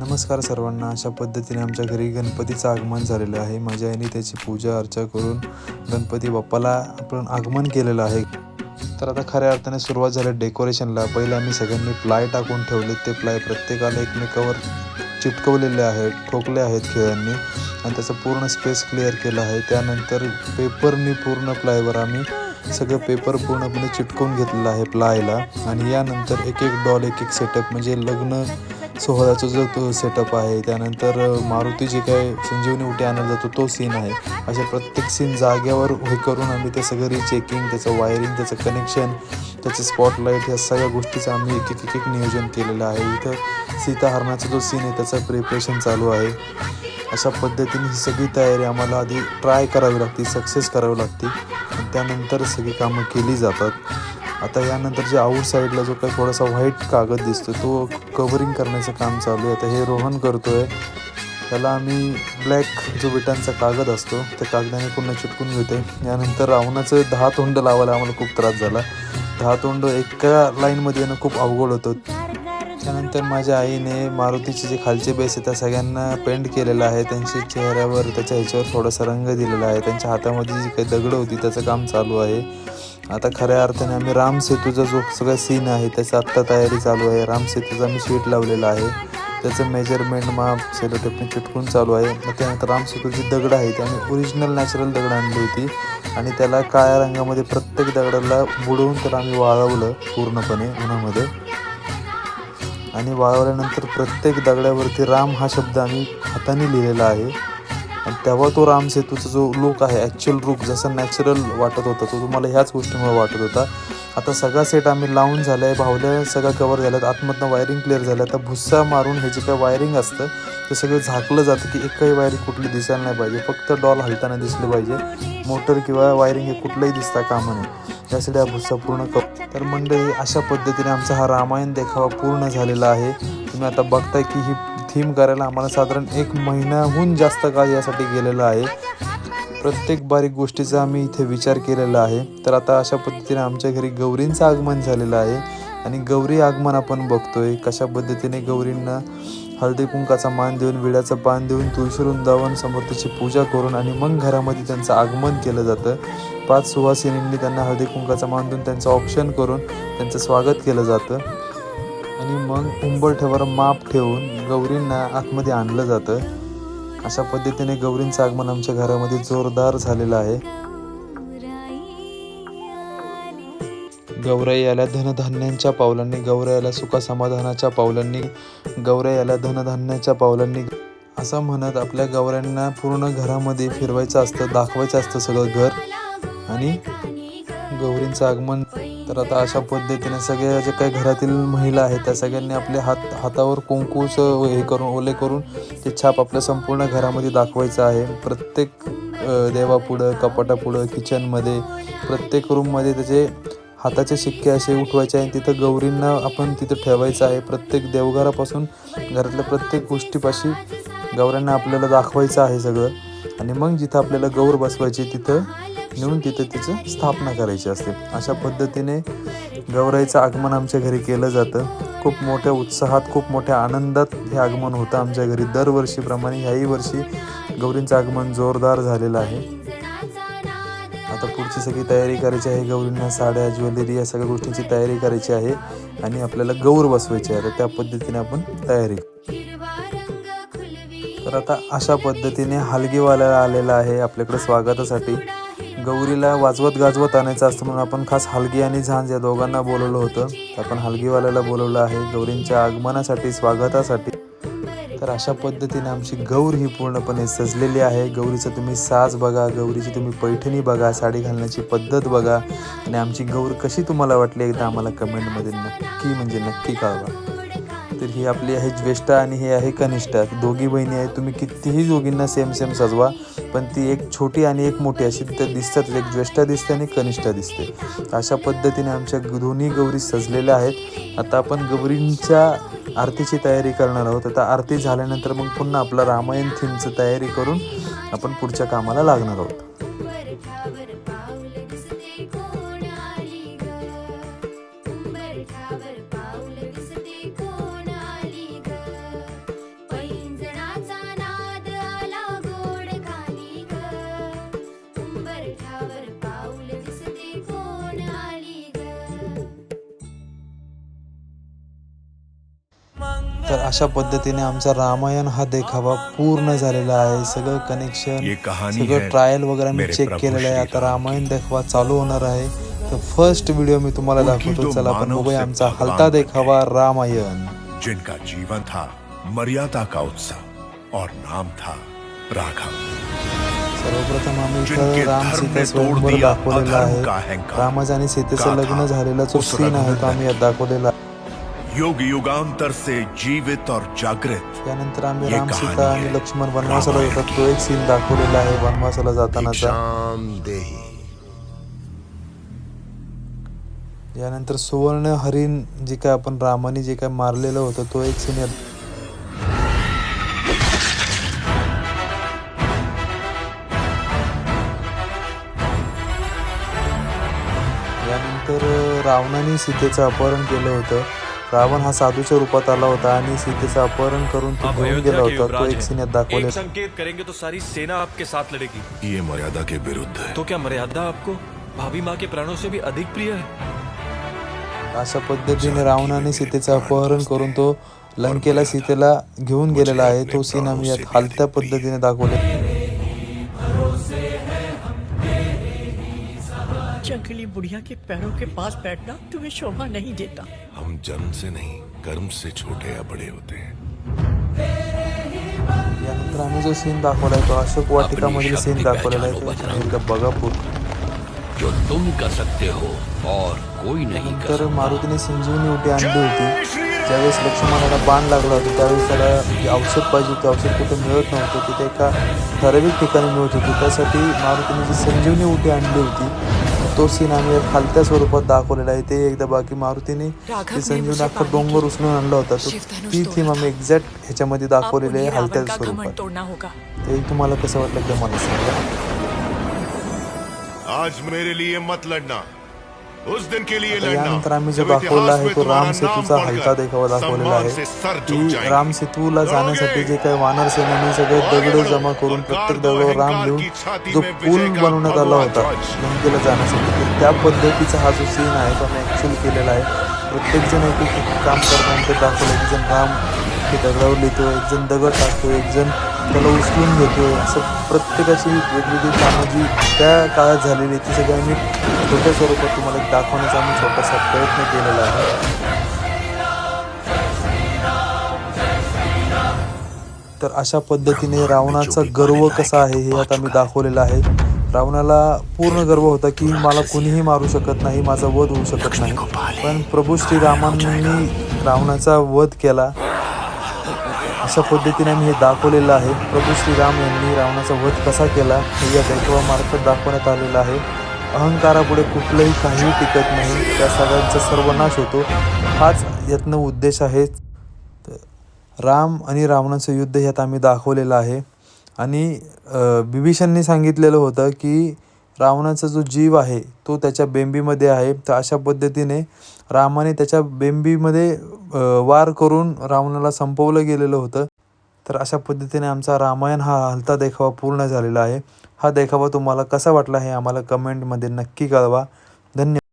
नमस्कार सर्वांना. अशा पद्धतीने आमच्या घरी गणपतीचं आगमन झालेलं आहे. माझ्या आईने त्याची पूजा अर्चा करून गणपती बाप्पाला आपण आगमन केलेलं आहे. तर आता खऱ्या अर्थाने सुरुवात झाली डेकोरेशनला पहिले आम्ही सगळ्यांनी प्लाय टाकून ठेवले. ते प्लाय प्रत्येकाला एकमेकावर चिटकवलेले आहेत ठोकले आहेत खेळांनी. आणि त्याचं पूर्ण स्पेस क्लिअर केलं आहे. त्यानंतर पेपरनी पूर्ण प्लायवर आम्ही सगळं पेपर पूर्णपणे चिटकवून घेतलेलं आहे प्लायला आणि यानंतर एक एक डॉल एक एक सेटअप म्हणजे लग्न सोहळ्याचा जो तो सेटअप आहे त्यानंतर मारुती जे काय संजीवनी उठे आणायला जातो तो सीन आहे. अशा प्रत्येक सीन जाग्यावर हे करून आम्ही ते सगळं रिचेकिंग त्याचं वायरिंग त्याचं कनेक्शन त्याचं स्पॉटलाईट ह्या सगळ्या गोष्टीचं आम्ही एक एक एक एक नियोजन केलेलं आहे. इथं सीताहरणाचा जो सीन आहे त्याचं प्रिपरेशन चालू आहे. अशा पद्धतीने ही सगळी तयारी आम्हाला आधी ट्राय करावी लागते सक्सेस करावी लागते. त्यानंतर सगळी कामं केली जातात. आता यानंतर जे आऊट साईडला जो काही थोडासा व्हाईट कागद दिसतो तो कवरिंग करण्याचं काम चालू आहे. आता हे रोहन करतोय. त्याला आम्ही ब्लॅक जो विटांचा कागद असतो त्या कागदाने पूर्ण चिटकून घेते यानंतर रावणाचं दहा तोंड लावायला आम्हाला खूप त्रास झाला. दहा तोंड एका लाईनमध्ये येणं खूप अवघड होतं. त्यानंतर माझ्या आईने मारुतीचे जे खालचे बेस आहे त्या सगळ्यांना पेंट केलेलं आहे. त्यांच्या चेहऱ्यावर त्याच्या ह्याच्यावर थोडासा रंग दिलेला आहे. त्यांच्या हातामध्ये जी काही दगडं होती त्याचं काम चालू आहे. आता खऱ्या अर्थाने आम्ही राम सेतूचा जो सगळा सीन आहे त्याचा आत्ता तयारी चालू आहे. राम सेतूचा आम्ही शीट लावलेला आहे. त्याचं मेजरमेंट माप सेलोटेपने चिटकून चालू आहे. मग त्यानंतर राम सेतूची दगड आहे ते आम्ही ओरिजिनल नॅचरल दगड आणली होती. आणि त्याला काळ्या रंगामध्ये प्रत्येक दगडाला बुडवून त्याला आम्ही वाळवलं पूर्णपणे उन्हामध्ये. आणि वाळवल्यानंतर प्रत्येक दगडावरती राम हा शब्द आम्ही हाताने लिहिलेला आहे. आणि तेव्हा तो रामसेतूचा जो लुक आहे ॲक्च्युअल लुक जसा नॅचरल वाटत होता तो तुम्हाला ह्याच गोष्टीमुळे वाटत होता. आता सगळा सेट आम्ही लावून झाला आहे भावल्या सगळं कवर झाल्यात आतमधनं वायरिंग क्लिअर झालं. आता भुस्सा मारून हे जे काही वायरिंग असतं ते सगळं झाकलं जातं की एकही वायरिंग कुठली दिसायला नाही पाहिजे. फक्त डॉल हलताना दिसली पाहिजे. मोटर किंवा वायरिंग हे कुठलंही दिसता कामा नये त्यासाठी हा भुस्सा पूर्ण क तर मंडळी अशा पद्धतीने आमचा हा रामायण देखावा पूर्ण झालेला आहे. तुम्ही आता बघताय की ही थीम करायला आम्हाला साधारण एक महिन्याहून जास्त काळ यासाठी गेलेला आहे. प्रत्येक बारीक गोष्टीचा आम्ही इथे विचार केलेला आहे. तर आता अशा पद्धतीने आमच्या घरी गौरींचं आगमन झालेलं आहे. आणि गौरी आगमन आपण बघतोय. कशा पद्धतीने गौरींना हळदी कुंकाचा मान देऊन विड्याचं पान देऊन तुळशी वृंदावन त्याची पूजा करून आणि मग घरामध्ये त्यांचं आगमन केलं जातं. पाच सुवासिनींनी त्यांना हळदी कुंकाचा मान देऊन त्यांचं ऑप्शन करून त्यांचं स्वागत केलं जातं. आणि मग उंबरठ्यावर माप ठेवून गौरींना आतमध्ये आणलं जातं. अशा पद्धतीने गौरींचं आगमन आमच्या घरामध्ये जोरदार झालेलं आहे. गौराई आल्या धनधान्यांच्या पावलांनी गौराई सुखासमाधानाच्या पावलांनी गौराई धनधान्याच्या पावलांनी. असं म्हणत आपल्या गौऱ्यांना पूर्ण घरामध्ये फिरवायचं असतं दाखवायचं असतं सगळं घर. आणि गौरींचं आगमन तर आता अशा पद्धतीने सगळ्या जे काही घरातील महिला आहेत त्या सगळ्यांनी आपले हात हातावर कुंकूचं हे करून ओले करून ते छाप आपल्या संपूर्ण घरामध्ये दाखवायचं आहे. प्रत्येक देवापुढं कपाटापुढं किचनमध्ये प्रत्येक रूममध्ये त्याचे हाताचे शिक्के असे उठवायचे आहे तिथं गौरींना आपण तिथं ठेवायचं आहे. प्रत्येक देवघरापासून घरातल्या प्रत्येक गोष्टीपाशी गौऱ्यांना आपल्याला दाखवायचं आहे सगळं. आणि मग जिथं आपल्याला गौर बसवायची तिथं नेऊन तिथं तिचं स्थापना करायची असते. अशा पद्धतीने गौराईचं आगमन आमच्या घरी केलं जातं. खूप मोठ्या उत्साहात खूप मोठ्या आनंदात हे आगमन होतं आमच्या घरी. दरवर्षीप्रमाणे ह्याही वर्षी गौरींचं आगमन जोरदार झालेलं आहे. आता पुढची सगळी तयारी करायची आहे. गौरींना साड्या ज्वेलरी या सगळ्या गोष्टींची तयारी करायची आहे आणि आपल्याला गौर बसवायची आहे. तर त्या पद्धतीने आपण तयारी तर आता अशा पद्धतीने हलगीवाल्याला आलेला आहे आपल्याकडे स्वागतासाठी. गौरीला वाजवत गाजवत आणायचं असतं म्हणून आपण खास हलगी आणि झांज या दोघांना बोलवलं होतं. तर आपण हलगीवाल्याला बोलवलं आहे. गौरींच्या आगमनासाठी स्वागतासाठी. तर अशा पद्धतीने आमची गौर ही पूर्णपणे सजलेली आहे. गौरीचं तुम्ही साज बघा गौरीची तुम्ही पैठणी बघा साडी घालण्याची पद्धत बघा. आणि आमची गौर कशी तुम्हाला वाटली एकदा आम्हाला कमेंटमध्ये नक्की म्हणजे नक्की कळवा. तर ही आपली आहे ज्येष्ठा आणि हे आहे कनिष्ठा. दोघी बहिणी आहेत. तुम्ही कितीही दोघींना सेम सेम सजवा. पण ती एक छोटी आणि एक मोठी अशी तर दिसतात. एक ज्येष्ठा दिसते आणि कनिष्ठा दिसते. अशा पद्धतीने आमच्या दोन्ही गौरी सजलेल्या आहेत. आता आपण गौरींच्या आरतीची तयारी करणार आहोत. आता आरती झाल्यानंतर मग पुन्हा आपलं रामायण थीमचं तयारी करून आपण पुढच्या कामाला लागणार आहोत. अशा पद्धतीने आमचा रामायण हा देखावा पूर्ण झालेला आहे. सगळं कनेक्शन सगळं ट्रायल वगैरे मी चेक केलेलं आहे. आता राम रामायण देखावा चालू होणार आहे. तर फर्स्ट व्हिडिओ मी तुम्हाला दाखवतो. चला आपण मानव बघूया आमचा हलता देखावा रामायण. जिनका जीवन था मर्यादा का उत्सव और नाम था राघव। सर्वप्रथम आम्ही इथं राम धर्म सीता स्वयंवर दाखवलेला आहे। रामाचं आणि सीतेचं लग्न झालेला जो सीन आहे तो आम्ही दाखवलेला आहे. युग युगांतर से जीवित और जागृत। त्यानंतर आम्ही राम सीता आणि लक्ष्मण वनवासाला जातात तो एक सीन दाखवलेला आहे वनवासाला जातानाचा. देही यानंतर सुवर्ण हरिण जे काय आपण रामाने जे काय मारलेलं होतं तो एक सीन यानंतर रावणाने सीतेचं अपहरण केलं होतं. रावण हा साधूच्या रूपात आला होता आणि सीतेचं अपहरण करून तो घेऊन गेला होता. तो एक सीन। यात दाखवले एक संकेत करेंगे तो सारी सेना आपके साथ लड़ेगी। ये मर्यादा के विरुद्ध है। तो क्या मर्यादा आपको? भाभी माँ के प्राणों से भी अधिक प्रिय है। अशा पद्धतीने रावणाने सीतेचं अपहरण करून तो लंकेला सीतेला घेऊन गेलेला आहे. तो सीन आम्ही यात हालत्या पद्धतीने दाखवले जंगली बुढ़िया के पैरों के पास बैठना तुम्हें शोभा नहीं देता। हम जन्म से नहीं कर्म से छोटे या बड़े होते हैं। यानंतर आम्ही जो सीन दाखवलाय तो अशोक वाटिका मधील सीन दाखवलेला आहे एकदा बघा पूर्ण. जो तुम कर सकते हो और कोई नहीं कर तर मारुतीने संजीवनी उटी आणली होती. ज्यावेळेस लक्ष्मणाला बाण लागला होता त्यावेळेस त्याला जे औषध पाहिजे होते औषध कुठे मिळत नव्हतं तिथे एका ठराविक ठिकाणी मिळत होती. त्यासाठी मारुतीने जी संजीवनी उटी आणली होती तो सीन आम्ही एक खालत्या स्वरूपात दाखवलेला आहे. ते एकदा बाकी मारुतीने ती संजीवनी अख्खा डोंगर उचलून आणला होता. तो ती थीम आम्ही एक्झॅक्ट ह्याच्यामध्ये दाखवलेली आहे हलत्या स्वरूपात. तोड़ना होगा ते तुम्हाला कसं वाटलं ते मला सांगा. आज मेरे लिए मत लड़ना। यानंतर आम्ही जो दाखवला आहे तो राम सेतूचा हलका देखावा दाखवलेला आहे. की। राम सेतूला जाण्यासाठी जे काही वानर सेनानी सगळे दगड जमा करून प्रत्येक दगडावर राम लिहून जो पूल बनवण्यात आला होता। लंकेला जाण्यासाठी. त्या पद्धतीचा हा जो सीन आहे तो आम्ही ॲक्च्युअल केलेला आहे. प्रत्येक जण एक काम करताना दाखवलं एक जण राम हे दगडावर लिहितो एक जण दगड टाकतो एक जण त्याला उचलून घेतो. असं प्रत्येकाची वेगवेगळी कामं जी त्या काळात झालेली ती सगळी आम्ही छोट्या स्वरूपात तुम्हाला एक दाखवण्याचा आम्ही छोटासा प्रयत्न केलेला आहे. तर अशा पद्धतीने रावणाचा गर्व कसा आहे हे आता मी दाखवलेलं आहे. रावणाला पूर्ण गर्व होता की मला कुणीही मारू शकत नाही माझा वध होऊ शकत नाही. पण प्रभू श्रीरामांनी रावणाचा वध केला. अशा पद्धतीने मी हे दाखवलेलं आहे. प्रभू श्रीराम यांनी रावणाचा वध कसा केला हे या दैतवामार्फत दाखवण्यात आलेलं आहे. अहंकारापुढे कुठलंही काहीही टिकत नाही. त्या सगळ्यांचा सर्वनाश होतो. हाच यातनं उद्देश आहे. राम आणि रावणाचं युद्ध ह्यात आम्ही दाखवलेलं आहे. आणि अ, बिभीषणने सांगितलेलं होतं की रावणाचा जो जीव आहे तो त्याच्या बेंबीमध्ये आहे. तर अशा पद्धतीने रामाने त्याच्या बेंबीमध्ये वार करून रावणाला संपवलं गेलेलं होतं. तर अशा पद्धतीने आमचा रामायण हा हलता देखावा पूर्ण झालेला आहे. हा देखावा तुम्हाला कसा वाटला हे आम्हाला कमेंटमध्ये नक्की कळवा. धन्यवाद.